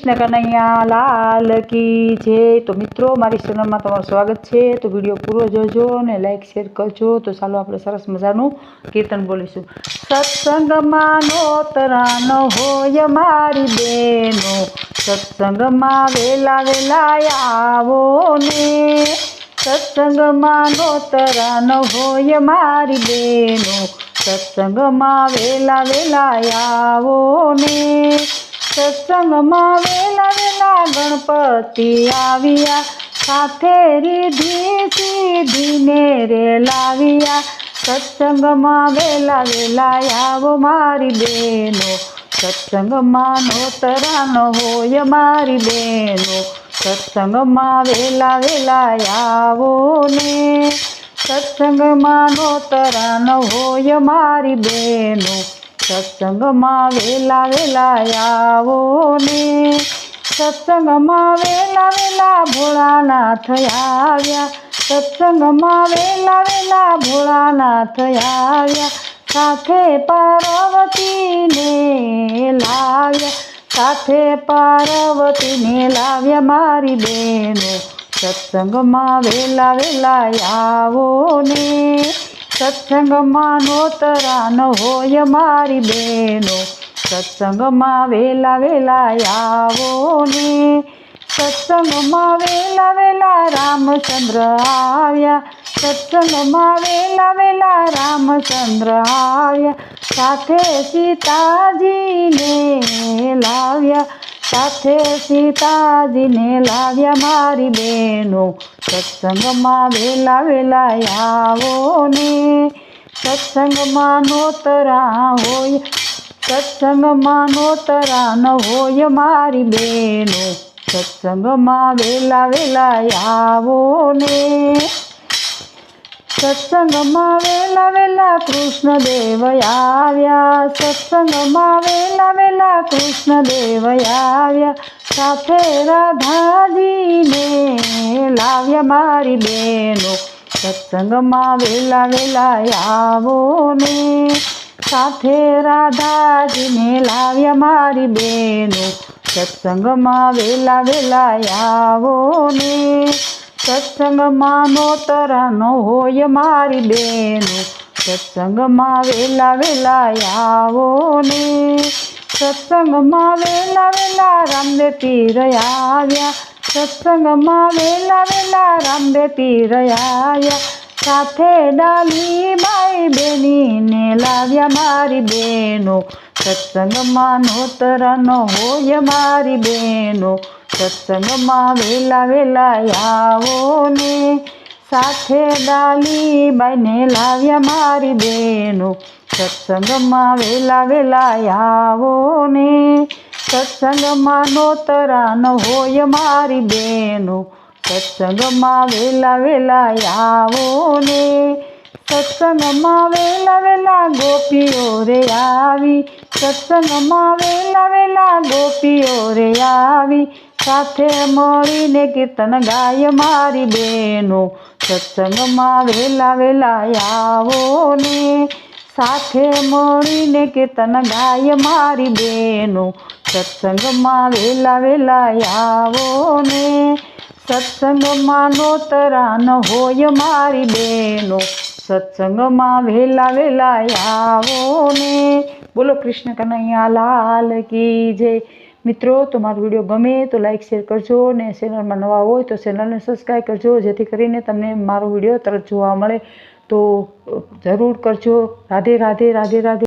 કૃષ્ણ કનૈયા, લાલ કી જય. તો મિત્રો, મારી ચેનલમાં તમારું સ્વાગત છે. તો વીડિયો પૂરો જોજો અને લાઈક શેર કરજો. તો ચાલો આપણે સરસ મજાનું કીર્તન બોલીશું. સત્સંગમાં નોતરા ન હોય મારી બેનો. સત્સંગમાં વેલા વેલા આવો ને. સત્સંગમાં નોતરા ન હોય મારી બેનો. સત્સંગમાં વેલા વેલા આવો ને. સત્સંગમાં વેલા વેલા ગણપતિ આવ્યા. સાથે રીધી સીધીને રે લાવ્યા. સત્સંગમાં વેલા વેલા આવો મારી બેનો. સત્સંગમાં નોતરાનો હોય મારી બેનો. સત્સંગમાં વેલા વેલા આવો ને. સત્સંગમાં નોતરાનો હોય મારી બેનો. સત્સંગમાં વેલા વેલા આવો ને. સત્સંગમાં વેલા વેલા ભોળાનાથ આવ્યા. સત્સંગમાં વેલા વેલા ભોળાનાથ આવ્યા. સાથે પાર્વતીને લાવ્યા. સાથે પાર્વતીને લાવ્યા મારી બેનો. સત્સંગમાં વેલા વેલા આવો ને. સત્સંગમાં ન હોય મારી બેનો સત્સંગમાં વેલા વેલા આવો ને. સત્સંગમાં વેલા વેલા રામચંદ્ર આવ્યા. સત્સંગમાં વેલા વેલા રામચંદ્ર આવ્યા. સાથે સીતાજીને લાવ્યા. સાથે સીતાજીને લાવ્યા મારી બેનો સત્સંગમાં વેલા વેલા આવો ને. સત્સંગમાં નોતરા હોય, સત્સંગમાં નોતરા ન હોય મારી બેનો સત્સંગમાં વેલા વેલા આવો ને. સત્સંગમાં વેલા વેલા કૃષ્ણદેવ આવ્યા. સત્સંગમાં વેલા વેલા કૃષ્ણદેવ આવ્યા. સાથે રાધાજીને લાવ્યા મારી બેનો સત્સંગમાં વેલા વેલા આવો ને. સાથે રાધાજીને લાવ્યા મારી બેનો સત્સંગમાં વેલા વેલા આવો ને. સત્સંગમાં નોતરાનો હોય મારી બેનો. સત્સંગમાં વેલા વેલા આવો ને. સત્સંગમાં વેલા વેલા રામદેવ પીર આવ્યા. સત્સંગમાં વેલા વેલા રામદેવ પીર આવ્યા. સાથે ડાલી બાઈ બેનીને લાવ્યા મારી બેનો. સત્સંગમાં નોતરાનો હોય મારી બેનો. સત્સંગમાં વેલા વેલા આવો ને સાથે ડાલી બાઈને લાવ્યા મારી બેનો. સત્સંગમાં વેલા વેલા આવો ને સત્સંગમાં નોતરા હોય મારી બેનો. સત્સંગમાં વેલા વેલા આવો ને સત્સંગમાં વેલા વેલા ગોપીઓ રે આવી. સત્સંગમાં વેલા વેલા ગોપીઓ રે આવી. સાથે મળીને કીર્તન ગાય મારી બેનો. સત્સંગમાં વેલા વેલા આવો ને. સાથે મળીને કીર્તન ગાય મારી બેનો. સત્સંગમાં વેલા વેલા આવો ને. સત્સંગમાં નોતરાન હોય મારી બેનો. સત્સંગમાં વેલા વેલા આવો ને. બોલો કૃષ્ણ કનૈયા લાલ કી જય. મિત્રો તો મારો વીડિયો ગમે તો લાઇક શેર કરજો ને ચેનલમાં નવા હોય તો ચેનલને સબસ્ક્રાઈબ કરજો, જેથી કરીને તમને મારો વીડિયો તરત જોવા મળે. તો જરૂર કરજો. રાધે રાધે રાધે રાધે.